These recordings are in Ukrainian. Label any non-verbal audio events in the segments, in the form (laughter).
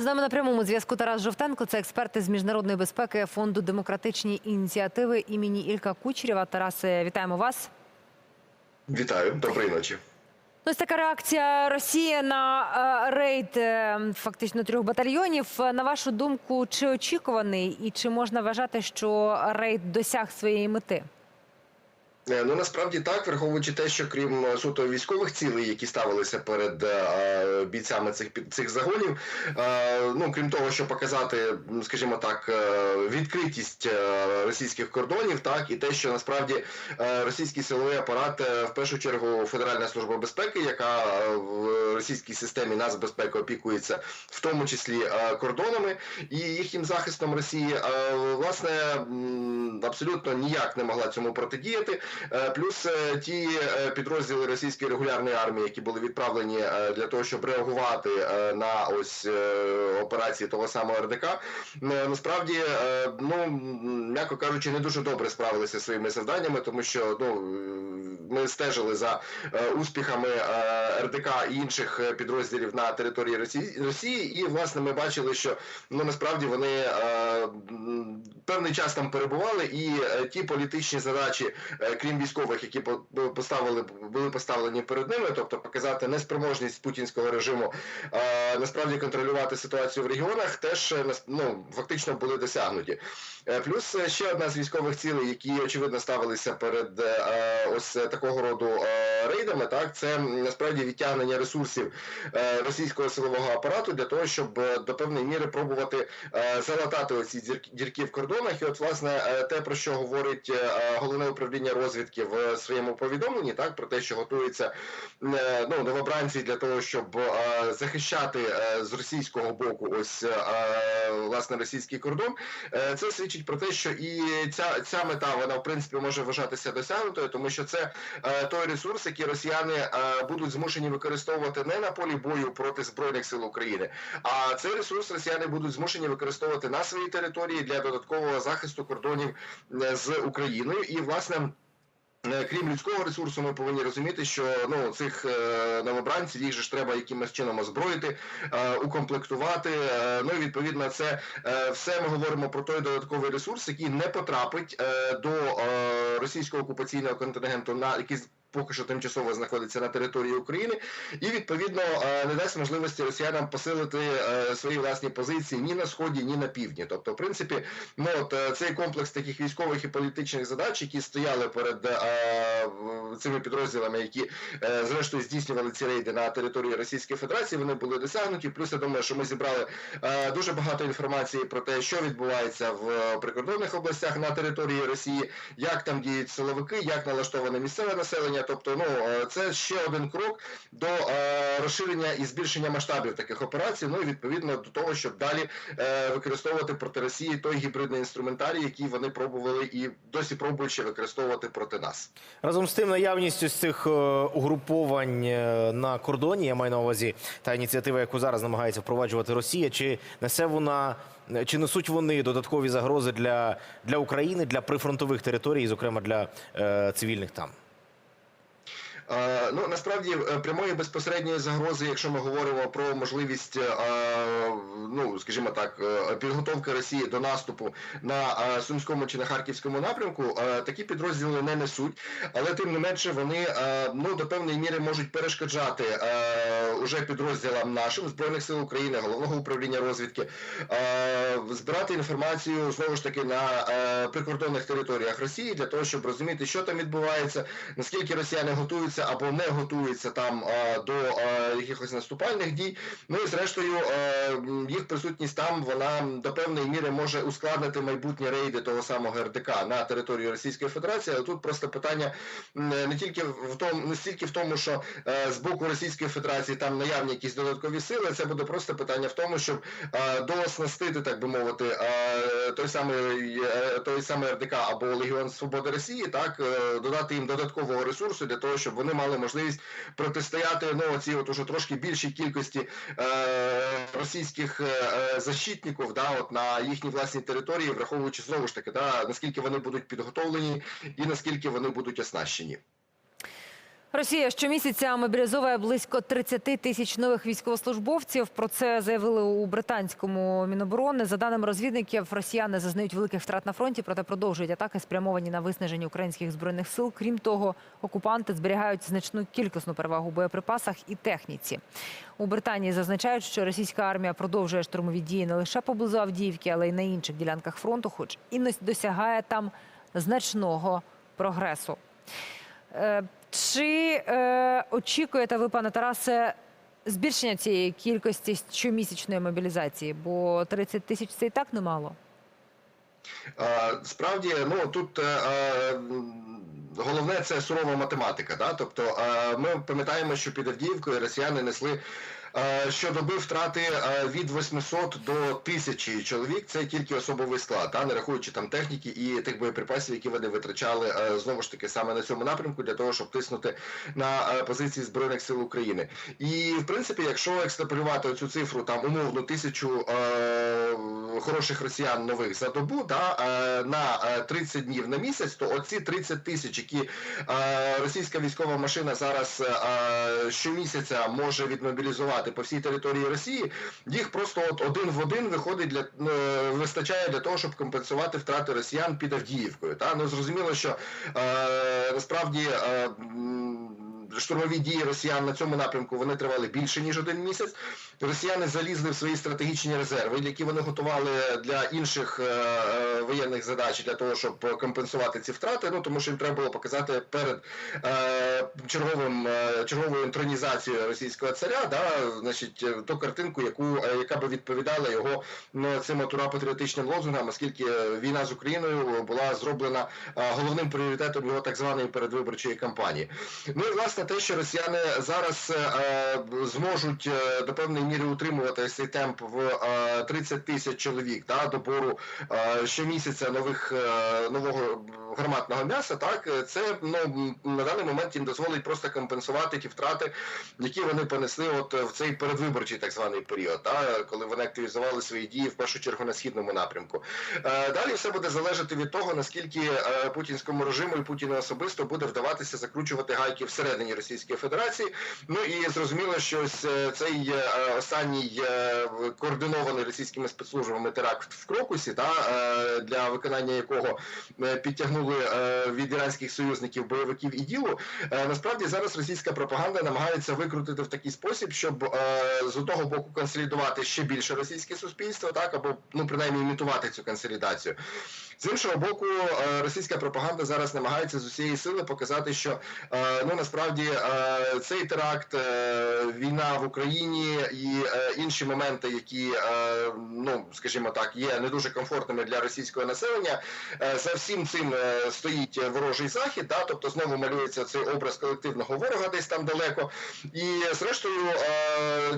З нами на прямому зв'язку Тарас Жовтенко, це експерт з міжнародної безпеки фонду демократичні ініціативи імені Ілька Кучерєва. Тарасе, вітаємо вас. Вітаю, доброї ночі. Ось така реакція Росії на е, рейд е, фактично трьох батальйонів. На вашу думку, чи очікуваний і чи можна вважати, що рейд досяг своєї мети? Е, Ну насправді так, враховуючи те, що крім е, суто військових цілей, які ставилися перед е, бійцями цих цих загонів, ну крім того, що показати, скажімо так, відкритість російських кордонів, так і те, що насправді російський силовий апарат, в першу чергу Федеральна служба безпеки, яка в російській системі нацбезпеки опікується, в тому числі кордонами і їхнім захистом Росії, власне абсолютно ніяк не могла цьому протидіяти. Е, Плюс е, ті е, підрозділи російської регулярної армії, які були відправлені для того, щоб реагувати на ось операції того самого РДК, насправді, ну м'яко кажучи, не дуже добре справилися зі своїми завданнями, тому що ну ми стежили за успіхами РДК і інших підрозділів на території Росії, Росії, і власне ми бачили, що ну насправді вони певний час там перебували, і ті політичні задачі, е, крім військових, які по- поставили були поставлені перед ними, тобто показати неспроможність путінського режиму е, насправді контролювати ситуацію в регіонах, теж е, ну фактично були досягнуті. Е, Плюс ще одна з військових цілей, які очевидно ставилися перед ось такого роду рейдами, так це насправді відтягнення ресурсів російського силового апарату для того, щоб до певної міри пробувати залатати оці дірки в кордонах. І от власне те про що говорить головне управління розвідки в своєму повідомленні, так про те, що готується е, ну новобранці для того, щоб е, захищати е, з російського боку ось власне російський кордон. Це свідчить про те, що і ця, ця мета вона в принципі може вважатися досягнутою, тому що це той ресурс, який росіяни будуть змушені використовувати не на полі бою проти збройних сил України, а цей ресурс росіяни будуть змушені використовувати на своїй території для додаткового захисту кордонів з Україною і власне. Е, Крім людського ресурсу, ми повинні розуміти, що ну цих е, новобранців їх же ж треба якимось чином озброїти, е, укомплектувати. Ну і відповідно, це все ми говоримо про той додатковий ресурс, який не потрапить до російського окупаційного контингенту, на який поки що тимчасово знаходиться на території України, і відповідно е, не дасть можливості росіянам посилити е, свої власні позиції ні на сході, ні на півдні. Тобто, в принципі, ну от е, цей комплекс таких військових і політичних задач, які стояли перед цими підрозділами, які зрештою здійснювали ці рейди на території Російської Федерації, вони були досягнуті. Плюс я думаю, що ми зібрали дуже багато інформації про те, що відбувається в прикордонних областях на території Росії, як там діють силовики, як налаштоване місцеве населення. Тобто, ну е, це ще один крок до е, розширення і збільшення масштабів таких операцій. Ну і відповідно до того, щоб далі е, використовувати проти Росії той гібридний інструментарій, який вони пробували і досі пробують ще використовувати проти нас. Разом з тим, наявність ось цих угруповань на кордоні, я маю на увазі та ініціатива, яку зараз намагається впроваджувати Росія, чи несе вона чи несуть вони додаткові загрози для, для України, для прифронтових територій, зокрема для е, цивільних там? Е, Ну насправді е, прямої безпосередньої загрози, якщо ми говоримо про можливість, е, ну скажімо так, підготовки Росії до наступу на Сумському чи на Харківському напрямку, такі підрозділи не несуть, але тим не менше вони ну до певної міри можуть перешкоджати уже підрозділам нашим збройних сил України, головного управління розвідки, е, збирати інформацію знову ж таки на е, прикордонних територіях Росії для того, щоб розуміти, що там відбувається, наскільки росіяни готуються або не готуються там е, до е, якихось наступальних дій. Ну і зрештою е, їх присутність там вона до певної міри може ускладнити майбутні рейди того самого РДК на територію Російської Федерації. Але тут просто питання не тільки в тому, не стільки в тому, що е, з боку Російської Федерації там наявні якісь додаткові сили. Це буде просто питання в тому, щоб е, дооснастити, так би мовити, е, той самий е, той самий РДК або Легіон Свободи Росії, так додати їм додаткового ресурсу для того, щоб вони мали можливість протистояти ну цій от уже трошки більшій кількості російських защитників, да, от на їхній власній території, враховуючи знову ж таки, да, наскільки вони будуть підготовлені і наскільки вони будуть оснащені. Росія щомісяця мобілізовує близько 30 тисяч нових військовослужбовців. Про це заявили у британському міноборони. За даними розвідників, росіяни зазнають великих втрат на фронті, проте продовжують атаки, спрямовані на виснаження українських збройних сил. Крім того, окупанти зберігають значну кількісну перевагу у боєприпасах і техніці. У Британії зазначають, що російська армія продовжує штурмові дії не лише поблизу Авдіївки, але й на інших ділянках фронту, хоч і досягає там значного прогресу. Е, Чи е, очікуєте ви, пане Тарасе, збільшення цієї кількості щомісячної мобілізації? Бо 30 тисяч це і так немало. Е, Справді, ну тут е, е, головне це сурова математика. Да? Тобто ми пам'ятаємо, що під Авдіївкою росіяни несли щодоби втрати е, від 800 до 1000 чоловік. Це тільки особовий склад, да? не рахуючи там техніки і тих боєприпасів, які вони витрачали е, знову ж таки саме на цьому напрямку для того, щоб тиснути на е, позиції збройних сил України. І в принципі, якщо екстраполювати цю цифру там умовно тисячу е, хороших росіян нових за добу, да, е, на е, 30 днів на місяць, то оці 30 тисяч, які е, російська військова машина зараз е, щомісяця може відмобілізувати по всій території Росії, їх просто от один в один виходить для е, вистачає для того, щоб компенсувати втрати росіян під Авдіївкою. Та ну зрозуміло, що е, насправді. Е, Штурмові дії росіян на цьому напрямку вони тривали більше ніж один місяць. Росіяни залізли в свої стратегічні резерви, які вони готували для інших е, е, воєнних задач для того, щоб компенсувати ці втрати. Ну тому що їм треба було показати перед е, черговим е, черговою інтронізацією російського царя, да, значить, е, ту картинку, яку е, яка би відповідала його ну, цим от ура-патріотичним лозунгам, оскільки війна з Україною була зроблена е, головним пріоритетом його так званої передвиборчої кампанії. Ну і власне те, що росіяни зараз е, зможуть е, до певної міри утримувати цей темп в е, 30 тисяч чоловік да, добору е, щомісяця нових е, нового гарматного м'яса, так е, це ну на даний момент їм дозволить просто компенсувати ті втрати, які вони понесли от в цей передвиборчий так званий період, да, коли вони активізували свої дії в першу чергу на східному напрямку. Е, Далі все буде залежати від того, наскільки е, путінському режиму і Путіну особисто буде вдаватися закручувати гайки всередині Російської Федерації. Ну і зрозуміло, що ось е, цей е, останній е, координований російськими спецслужбами теракт в Крокусі, та е, для виконання якого е, підтягнули е, від іранських союзників бойовиків і ділу. Е, Насправді зараз російська пропаганда намагається викрутити в такий спосіб, щоб е, з одного боку консолідувати ще більше російське суспільство, так або ну принаймні імітувати цю консолідацію. З іншого боку, е, російська пропаганда зараз намагається з усієї сили показати, що е, ну насправді е, цей теракт, війна в Україні і інші моменти, які ну скажімо так, є не дуже комфортними для російського населення. За всім цим стоїть ворожий захід, да, тобто знову малюється цей образ колективного ворога десь там далеко. І зрештою,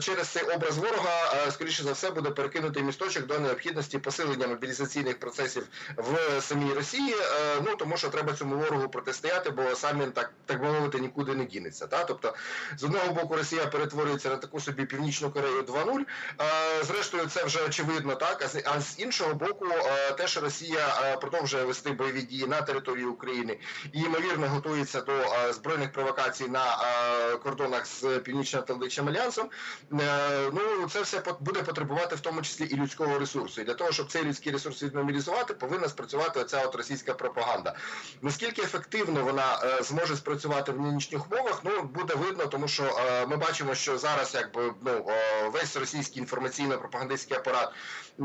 через цей образ ворога, скоріше за все, буде перекинутий місточок до необхідності посилення мобілізаційних процесів в самій Росії. е, Ну тому що треба цьому ворогу протистояти, бо сам він так так би мовити нікуди не дінеться. Та тобто, з одного боку, Росія перетворюється на таку собі північну Корею 2.0, е, Зрештою, це вже очевидно, так. А з, іншого боку, е, те, що Росія продовжує вести бойові дії на території України і ймовірно готується до збройних провокацій на кордонах з північно-атлантичним альянсом. Ну це все буде потребувати в тому числі і людського ресурсу. І для того, щоб цей людський ресурс відмобілізувати, повинна спрацювати оця от російська пропаганда. Наскільки ефективно вона е, зможе спрацювати в нинішніх умовах, ну буде видно, тому що е, ми бачимо, що зараз якби ну е, весь російський інформаційно-пропагандистський апарат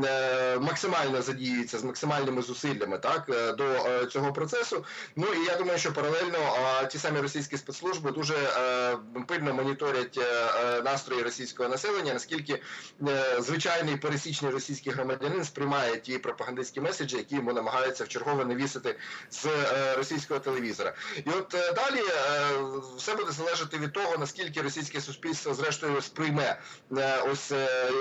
е, максимально задіюється з максимальними зусиллями так е, до е, цього процесу. Ну і я думаю, що паралельно е, ті самі російські спецслужби дуже е, пильно моніторять е, е, настрої російського населення, наскільки е, звичайний пересічний російський громадянин сприймає ті пропагандистські меседжі, які йому намагаються в чергове навісити з е, російського телевізора. І от е, далі е, все буде залежати від того, наскільки російське суспільство зрештою сприйме ось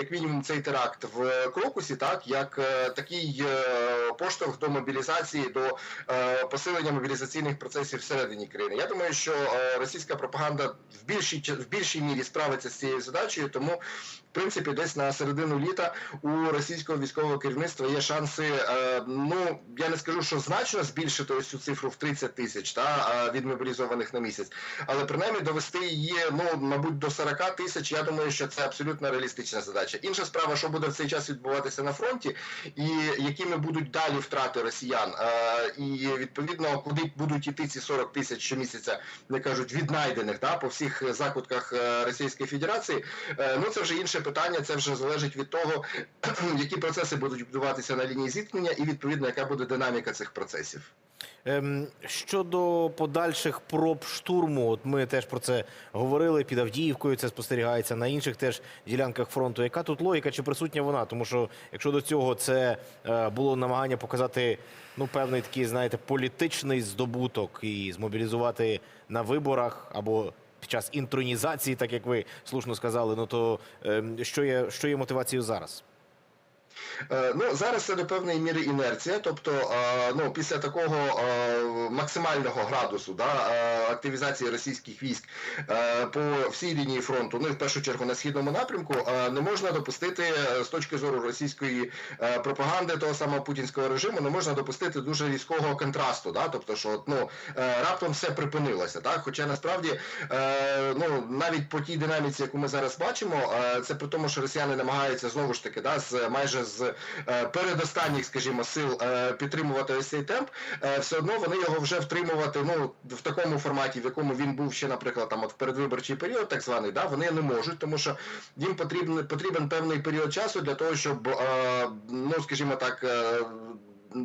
як мінімум цей теракт в Крокусі, так як такий поштовх до мобілізації, до посилення мобілізаційних процесів всередині країни. Я думаю, що російська пропаганда в більшій в більшій мірі справиться з цією задачею, тому в принципі десь на середину літа у російського військового керівництва є шанси ну я не скажу, що значно збільшити ось цю цифру в 30 тисяч та а, відмобілізованих на місяць, але принаймні довести її, ну мабуть, до 40 тисяч. Я думаю, що це абсолютно реалістична задача. Інша справа, що буде в цей час відбуватися на фронті, і якими будуть далі втрати росіян, і відповідно, куди будуть іти ці 40 тисяч щомісяця, не кажуть, віднайдених та по всіх закутках е, Російської Федерації. Е, Ну це вже інше питання. Це вже залежить від того, (clears throat) які процеси будуть відбуватися на лінії зіткнення, і відповідно, яка буде динаміка цих процесів. Ем, щодо подальших проб штурму, от ми теж про це говорили під Авдіївкою. Це спостерігається на інших теж ділянках фронту. Яка тут логіка? Чи присутня вона? Тому що якщо до цього це е, було намагання показати ну певний такий, знаєте, політичний здобуток і змобілізувати на виборах або під час інтронізації, так як ви слушно сказали, ну то ем, що є що є мотивацією зараз? Е, Ну зараз це до певної міри інерція, тобто е, ну після такого е, максимального градусу да, активізації російських військ по всій лінії фронту, ну і в першу чергу на східному напрямку, не можна допустити з точки зору російської пропаганди того самого путінського режиму, не можна допустити дуже різкого контрасту, да, тобто, що ну раптом все припинилося, так. Хоча насправді ну навіть по тій динаміці, яку ми зараз бачимо, це при тому, що росіяни намагаються знову ж таки да, з майже з е, передостанніх, скажімо, сил е, підтримувати ось цей темп, е, все одно вони його вже втримувати ну в такому форматі, в якому він був ще, наприклад, там от в передвиборчий період, так званий, да, вони не можуть, тому що їм потрібен потрібен певний період часу для того, щоб ну скажімо так.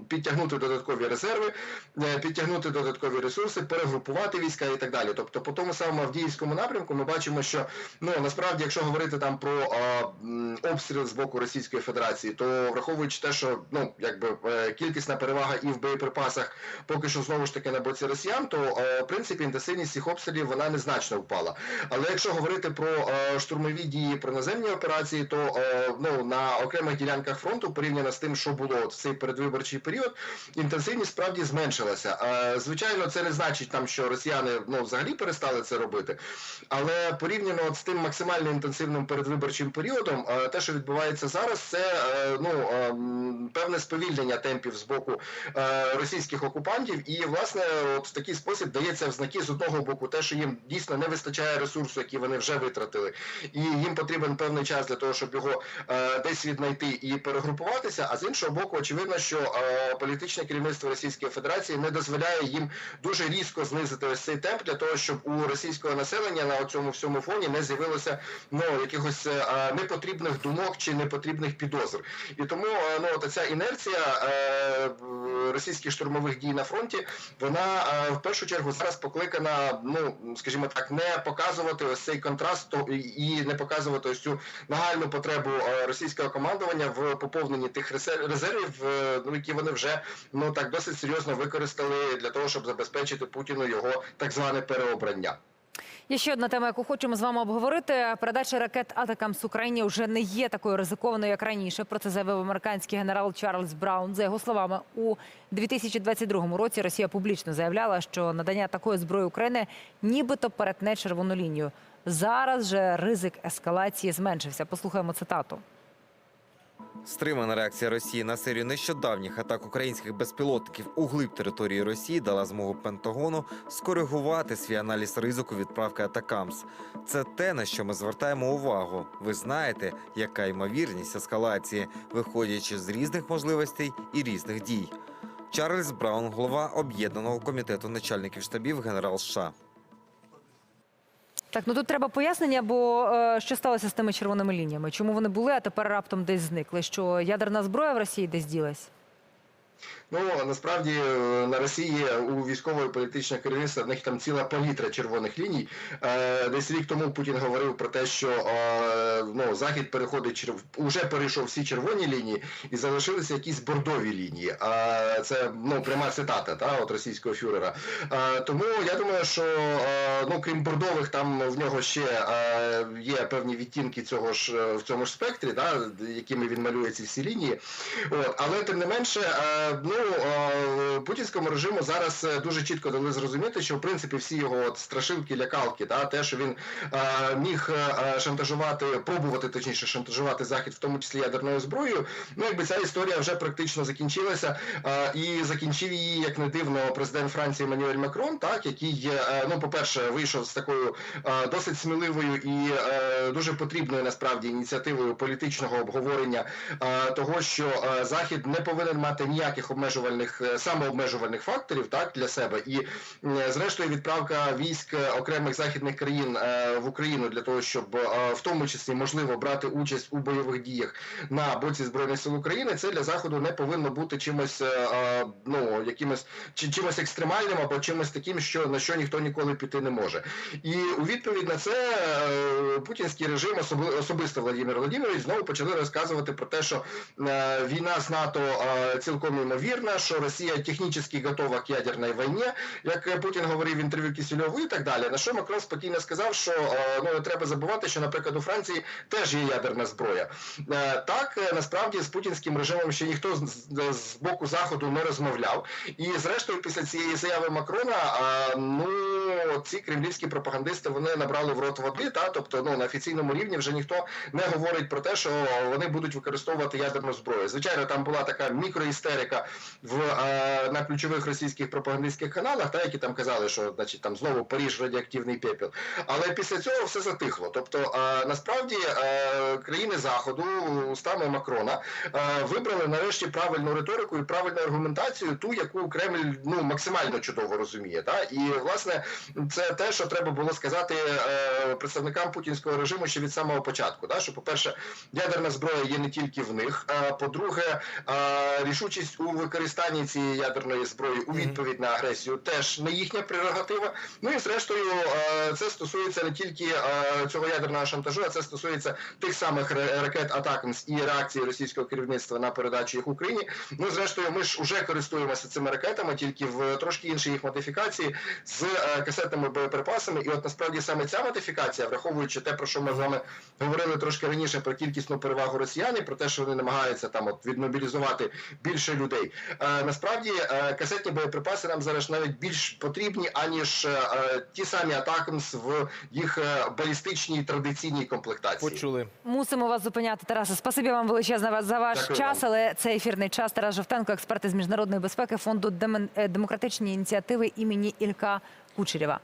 Підтягнути додаткові резерви, е, підтягнути додаткові ресурси, перегрупувати війська і так далі. Тобто, по тому самому Авдіївському напрямку ми бачимо, що ну насправді, якщо говорити там про а, обстріл з боку Російської Федерації, то враховуючи те, що ну якби е, кількісна перевага і в боєприпасах поки що знову ж таки на боці росіян, то е, в принципі інтенсивність цих обстрілів вона незначно впала. Але якщо говорити про е, штурмові дії, про наземні операції, то е, ну на окремих ділянках фронту порівняно з тим, що було в цей передвиборчий період, інтенсивність справді зменшилася. Звичайно, це не значить там, що росіяни ну взагалі перестали це робити. Але порівняно от з тим максимально інтенсивним передвиборчим періодом, е, те, що відбувається зараз, це е, ну е, певне сповільнення темпів з боку російських окупантів, і власне от в такий спосіб дається в знаки з одного боку, те, що їм дійсно не вистачає ресурсу, який вони вже витратили, і їм потрібен певний час для того, щоб його десь віднайти і перегрупуватися. А з іншого боку, очевидно, що політичне керівництво Російської Федерації не дозволяє їм дуже різко знизити ось цей темп для того, щоб у російського населення на цьому всьому фоні не з'явилося ну якихось е, непотрібних думок чи непотрібних підозр. І тому е, ну от ця інерція е, в- російських штурмових дій на фронті, вона е, в першу чергу зараз покликана, ну скажімо так, не показувати ось цей контраст і не показувати ось цю нагальну потребу е, російського командування в поповненні тих резервів, е, ну які вони вже ну так досить серйозно використали для того, щоб забезпечити Путіну його так зване переобрання. Є ще одна тема, яку хочемо з вами обговорити. Передача ракет Атакамс Україні вже не є такою ризикованою, як раніше. Про це заявив американський генерал Чарльз Браун. За його словами, у 2022 році Росія публічно заявляла, що надання такої зброї України нібито перетне червону лінію. Зараз же ризик ескалації зменшився. Послухаємо цитату. Стримана реакція Росії на серію нещодавніх атак українських безпілотників у глиб території Росії дала змогу Пентагону скоригувати свій аналіз ризику відправки атакамс. Це те, на що ми звертаємо увагу. Ви знаєте, яка ймовірність ескалації, виходячи з різних можливостей і різних дій. Чарльз Браун, голова об'єднаного комітету начальників штабів генерал США. Так, ну тут треба пояснення, бо е, що сталося з тими червоними лініями? Чому вони були, а тепер раптом десь зникли? Що ядерна зброя в Росії десь ділась? Ну насправді е, на Росії у військової політичного керівництва в них там ціла палітра червоних ліній. Е, Десь рік тому Путін говорив про те, що е, ну захід переходить уже перейшов всі червоні лінії і залишилися якісь бордові лінії. А це ну пряма цитата та от російського фюрера. Тому я думаю, що ну крім бордових, там в нього ще є певні відтінки цього ж в цьому ж спектрі, да, якими він малює ці всі лінії. От, але тим не менше, ну е, путінському режиму зараз е, дуже чітко дали зрозуміти, що в принципі всі його от страшилки, лякалки, та те, що він е, міг шантажувати, пробувати точніше шантажувати захід, в тому числі ядерною зброєю. Ну якби ця історія вже практично закінчилася, і закінчив її, як не дивно, президент Франції Еммануель Макрон, так який ну, по перше, вийшов з такою досить сміливою і дуже потрібною насправді ініціативою політичного обговорення того, що захід не повинен мати ніяких обмежувальних е, самообмежувальних факторів так для себе, і е, зрештою відправка військ е, окремих західних країн в Україну для того, щоб в тому числі можливо брати участь у бойових діях на боці збройних сил України, це для заходу не повинно бути чимось, ну якимось чи чимось екстремальним або чимось таким, що на що ніхто ніколи піти не може. І у відповідь на це путінський режим, особи- особисто Владимир Владимирович, знову почали розказувати про те, що війна з НАТО цілком імовірна, що Росія технічно готова к ядерній війні, як Путін говорив в інтерв'ю Кисельову і так далі. На що Макрон спокійно сказав, що е, ну не треба забувати, що, наприклад, у Франції теж є ядерна зброя. Е, Так е, насправді з путінським режимом ще ніхто з боку заходу не розмовляв. І зрештою, після цієї заяви Макрона, ну ці кремлівські пропагандисти вони набрали в рот води. Та тобто, ну на офіційному рівні вже ніхто не говорить про те, що вони будуть використовувати ядерну зброю. Звичайно, там була така мікроістерика в е, на ключових російських пропагандистських каналах, та які там казали, що значить там знову Паріж радіоактивний пепел. Але після цього все затихло. Тобто, е, насправді е, країни заходу устами Макрона вибрали нарешті правильну риторику і правильну аргументацію, ту, яку Кремль ну максимально чудово розуміє. Та і власне це те, що треба було сказати представникам путінського режиму ще від самого початку. Та що, по-перше, ядерна зброя є не тільки в них. А по-друге, рішучість у використанні цієї ядерної зброї у відповідь на агресію теж не їхня прерогатива. Ну і зрештою, е, це стосується не тільки е, цього ядерного шантажу, а це стосується тих самих ракет Атакамс і реакції російського керівництва на передачу їх Україні. Ну зрештою, ми ж уже користуємося цими ракетами, тільки в трошки іншій їх модифікації з е, касетними боєприпасами. І от насправді саме ця модифікація, враховуючи те, про що ми з вами говорили трошки раніше про кількісну перевагу росіян і про те, що вони намагаються там от відмобілізувати більше людей. Е, насправді е, касетні боєприпаси нам зараз навіть більш потрібні, аніж е, ті самі Атакамс в їх балістичній традиційній комплектації. Почули. Мусимо вас зупиняти, Тарасе. Спасибі вам величезне за ваш Дякую час. вам. Але це ефірний час. Тарас Жовтенко, експерт із міжнародної безпеки фонду демократичні ініціативи імені Ілька Кучерєва.